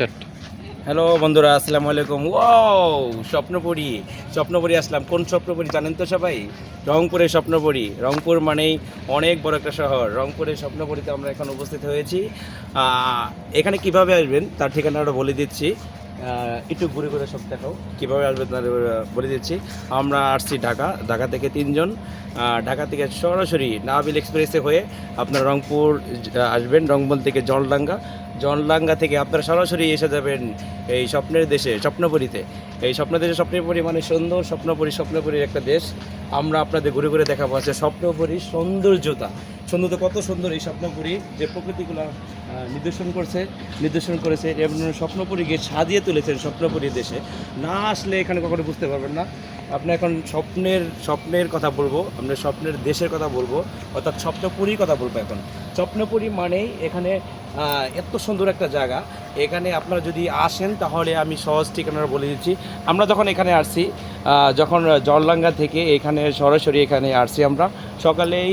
Hello বন্ধুরা, আসসালামু আলাইকুম। ও স্বপ্নপুরী। স্বপ্নপুরী আসলাম। কোন স্বপ্নপুরি জানেন তো সবাই? রংপুরের স্বপ্নপুরী। রংপুর মানেই অনেক বড় একটা শহর। রংপুরের স্বপ্নপুরীতে আমরা এখন উপস্থিত হয়েছি। এখানে কীভাবে আসবেন তার ঠিকানাটা বলে দিচ্ছি। একটু ঘুরে ঘুরে সব দেখাও। কীভাবে আসবেন তার বলে দিচ্ছি। আমরা আসছি ঢাকা। ঢাকা থেকে তিনজন। ঢাকা থেকে সরাসরি নাবিল এক্সপ্রেসে হয়ে আপনার রংপুর আসবেন। রংপুর থেকে জলডাঙ্গা। জলডাঙ্গা থেকে আপনারা সরাসরি এসে যাবেন এই স্বপ্নের দেশে, স্বপ্নপুরীতে। এই স্বপ্ন দেশে, স্বপ্নপুরী মানে সুন্দর স্বপ্নপুরী, স্বপ্নপুরীর একটা দেশ। আমরা আপনাদের ঘুরে ঘুরে দেখাবো আছে স্বপ্নপুরীর সৌন্দর্যতা। সৌন্দর্য কত সুন্দর এই স্বপ্নপুরী যে প্রকৃতিগুলো নিদর্শন করছে, নিদর্শন করেছে এবং স্বপ্নপুরীকে সাজিয়ে তুলেছেন স্বপ্নপুরীর দেশে। না আসলে এখানে কখনো বুঝতে পারবেন না। আপনি এখন স্বপ্নের স্বপ্নের কথা বলব আপনার স্বপ্নের দেশের কথা বলব, অর্থাৎ স্বপ্নপুরীর কথা বলব এখন। স্বপ্নপুরী মানেই এখানে এত সুন্দর একটা জায়গা। এখানে আপনারা যদি আসেন, তাহলে আমি সহজ ঠিকানা বলে দিচ্ছি। আমরা যখন এখানে আসছি যখন জলডাঙ্গা থেকে এখানে সরাসরি এখানে আসছি আমরা, সকালেই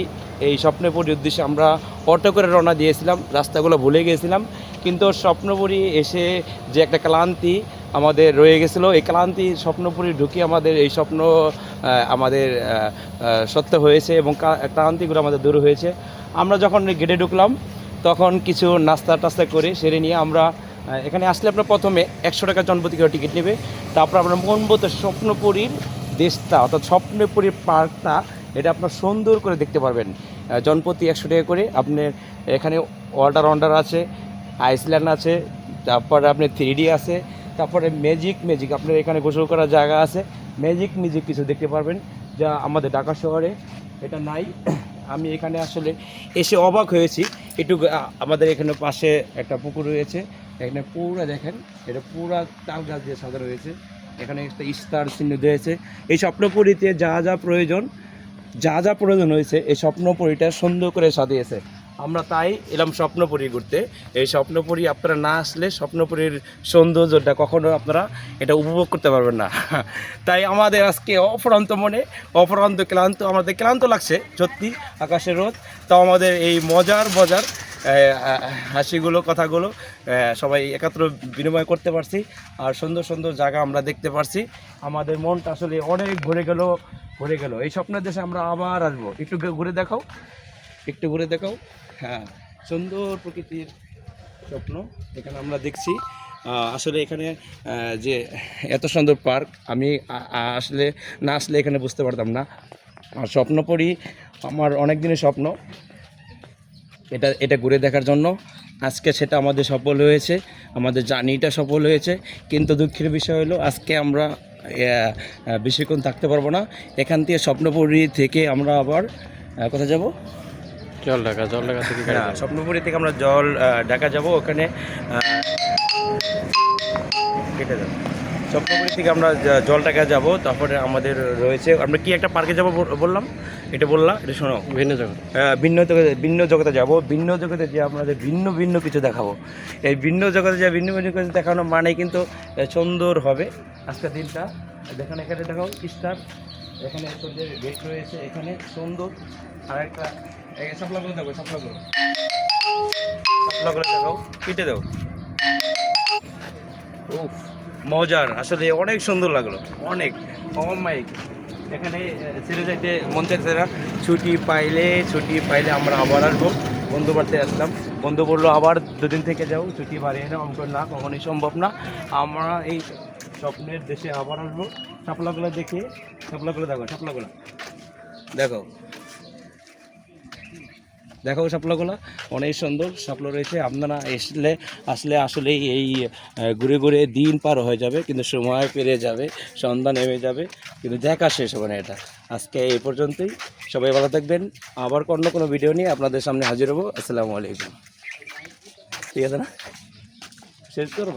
এই স্বপ্নপুরীর উদ্দেশ্যে আমরা অটো করে রওনা দিয়েছিলাম, রাস্তাগুলো ভুলে গিয়েছিলাম কিন্তু স্বপ্নপুরী এসে যে একটা ক্লান্তি আমাদের রয়ে গেছিল, এই ক্লান্তি স্বপ্নপুরী ঢুকে আমাদের এই স্বপ্ন আমাদের সত্য হয়েছে এবং ক্লান্তিগুলো আমাদের দূর হয়েছে। আমরা যখন গেটে ঢুকলাম তখন কিছু নাস্তা টাস্তা করে সেরে নিয়ে আমরা এখানে আসলে আপনার প্রথমে একশো টাকা জনপ্রতি করে টিকিট নেবে। তারপর আপনার মন মতো স্বপ্নপুরীর দেশটা অর্থাৎ স্বপ্নপুরীর পার্কটা এটা আপনার সুন্দর করে দেখতে পারবেন। আহ, জনপ্রতি একশো টাকা করে আপনার এখানে ওয়াটার ওয়ান্ডার আছে আইসল্যান্ড আছে তারপরে আপনার থ্রি আছে তারপরে ম্যাজিক ম্যাজিক আপনার এখানে গোসল করার জায়গা আছে ম্যাজিক ম্যাজিক কিছু দেখতে পারবেন যা আমাদের ঢাকা শহরে এটা নাই। আমি এখানে আসলে এসে অবাক হয়েছি। একটু আমাদের এখানে পাশে একটা পুকুর রয়েছে। এখানে পুরা দেখেন, এটা পুরা তাল গাছ দিয়ে সাজানো রয়েছে। এখানে একটা ইস্তার চিহ্ন দিয়েছে এই স্বপ্নপুরীতে যা যা প্রয়োজন, যা যা প্রয়োজন হয়েছে, এই স্বপ্নপুরীটা সুন্দর করে সাজিয়েছে। আমরা তাই এলাম স্বপ্নপুরী ঘুরতে। এই স্বপ্নপুরী আপনারা না আসলে স্বপ্নপুরীর সৌন্দর্যটা কখনো আপনারা এটা উপভোগ করতে পারবেন না। তাই আমাদের আজকে অপরান্ত মনে অপরান্ত ক্লান্ত, আমাদের ক্লান্ত লাগছে, সত্যি আকাশের রোদ। তাও আমাদের এই মজার মজার হাসিগুলো, কথাগুলো সবাই একাত্র বিনিময় করতে পারছি। আর সুন্দর সুন্দর জায়গা আমরা দেখতে পারছি। আমাদের মনটা আসলে অনেক ঘুরে গেল ঘুরে গেল। এই স্বপ্নের দেশে আমরা আবার আসব। একটু ঘুরে দেখাও। একটু ঘুরে দেখাও। হ্যাঁ সুন্দর প্রকৃতির স্বপ্ন এখানে আমরা দেখছি। আসলে এখানে যে এত সুন্দর পার্ক, আমি আসলে না আসলে এখানে বুঝতে পারতাম না। আর স্বপ্ন পড়ি, আমার অনেক দিনের স্বপ্ন। এটা এটা ঘুরে দেখার জন্য। আজকে সেটা আমাদের সফল হয়েছে, আমাদের জার্নিটা সফল হয়েছে। কিন্তু দুঃখের বিষয় হলো, আজকে আমরা বেশিক্ষণ থাকতে পারব না। এখান থেকে স্বপ্নপুরী থেকে আমরা আবার কোথায় যাব? জল ঢাকা জল ঢাকা থেকে। স্বপ্নপুরী থেকে আমরা জল ঢাকা যাব ওখানে কেটে যাব স্বপ্নপুরী থেকে আমরা জল ঢাকা যাব তারপরে আমাদের রয়েছে আমরা কি একটা পার্কে যাব বললাম? এটা বললাম এটা শোনো। ভিন্ন জগৎ ভিন্ন জগতে ভিন্ন জগতে যাব ভিন্ন জগতে যে আপনাদের ভিন্ন ভিন্ন কিছু দেখাবো। এই ভিন্ন জগতে যে ভিন্ন ভিন্ন কিছু দেখানো মানে কিন্তু সুন্দর হবে। আজকের দিনটা দেখেন এখানে দেখাও স্টার এখানে যে গেট রয়েছে এখানে সুন্দর আর একটা দেখাও দাও। মজার আসলে অনেক সুন্দর লাগল অনেক। অমাইক এখানে ছেড়ে যাইতে মন চাইছে না। ছুটি পাইলে ছুটি পাইলে আমরা আবার আসব। বন্ধু বাড়িতে আসলাম। বন্ধু বলল আবার দুদিন থেকে যাও ছুটি বাড়িয়ে আমি বললাম, না কখনোই সম্ভব না। আমরা এই স্বপ্নের দেশে আবার আসব। সাপলাগুলো দেখে সাপলাগুলো দেখো সাপলাগুলো দেখো। দেখো সাপলাগুলো অনেক সুন্দর সাপলা রয়েছে। আপনারা আসলে আসলে আসলে এই ঘুরে ঘুরে দিন পার হয়ে যাবে, কিন্তু সময় পেরে যাবে, সন্ধ্যা নেমে যাবে, কিন্তু দেখা শেষ হবে না এটা। আজকে এই পর্যন্তই। সবাই ভালো থাকবেন। আবার অন্য কোনো ভিডিও নিয়ে আপনাদের সামনে হাজির হব। আসসালামু আলাইকুম। ঠিক আছে না? শেষ করব